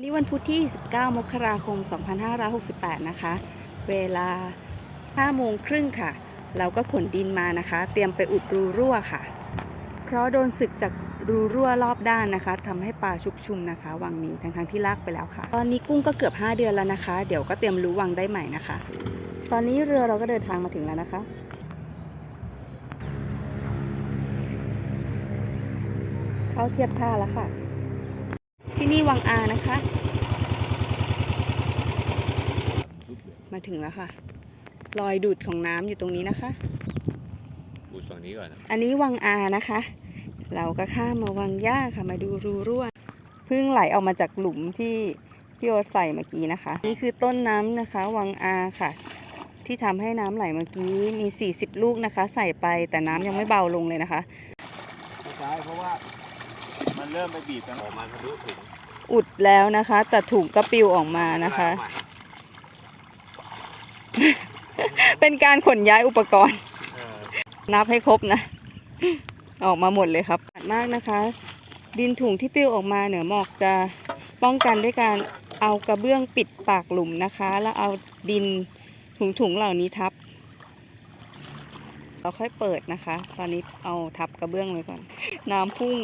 วันนี้วันพุธที่ 19 มกราคม 2568 นะคะ เวลา 5 โมงครึ่งค่ะ เราก็ขนดินมานะคะ เตรียมไปอุดรูรั่วค่ะ เพราะโดนสึกจากรูรั่วรอบด้านนะคะทำให้ปลาชุกชุมนะคะวังนี้ทั้งๆที่ลากไปแล้วค่ะ ตอนนี้กุ้งก็เกือบ 5 เดือนแล้วนะคะ เดี๋ยวก็เตรียมรู้วังได้ใหม่นะคะ ตอนนี้เรือเราก็เดินทางมาถึงแล้วนะคะเข้าเทียบท่าแล้วค่ะ นี่วังอานะคะ มาถึงแล้วค่ะ รอยดูดของน้ำอยู่ตรงนี้นะคะดูฝั่งนี้ก่อนนะอันนี้วังอานะคะ เราก็ข้ามมาวังย่าค่ะมาดูรูรั่วเพิ่งไหลออกมาจากหลุมที่พี่โอตใส่เมื่อกี้นะคะ นี่คือต้นน้ำนะคะ วังอาค่ะ ที่ทำให้น้ำไหลเมื่อกี้มี 40 ลูกนะคะ ใส่ไปแต่น้ำยังไม่เบาลงเลยนะคะไม่ใช่เพราะว่ามันเริ่มไปบีบกันออกมาทะลุถึง อุดแล้วนะคะ แต่ถุงก็ปลิวออกมานะคะ เป็นการขนย้ายอุปกรณ์เออนับให้ครบนะ ออกมาหมดเลยครับมากนะคะ ดินถุงที่ปลิวออกมาเหนือหมอกจะป้องกันด้วยการเอากระเบื้องปิดปากหลุมนะคะ แล้วเอาดินถุงๆเหล่านี้ทับ เราค่อยเปิดนะคะ ตอนนี้เอาทับกระเบื้องไว้ก่อน น้ำพุ่ง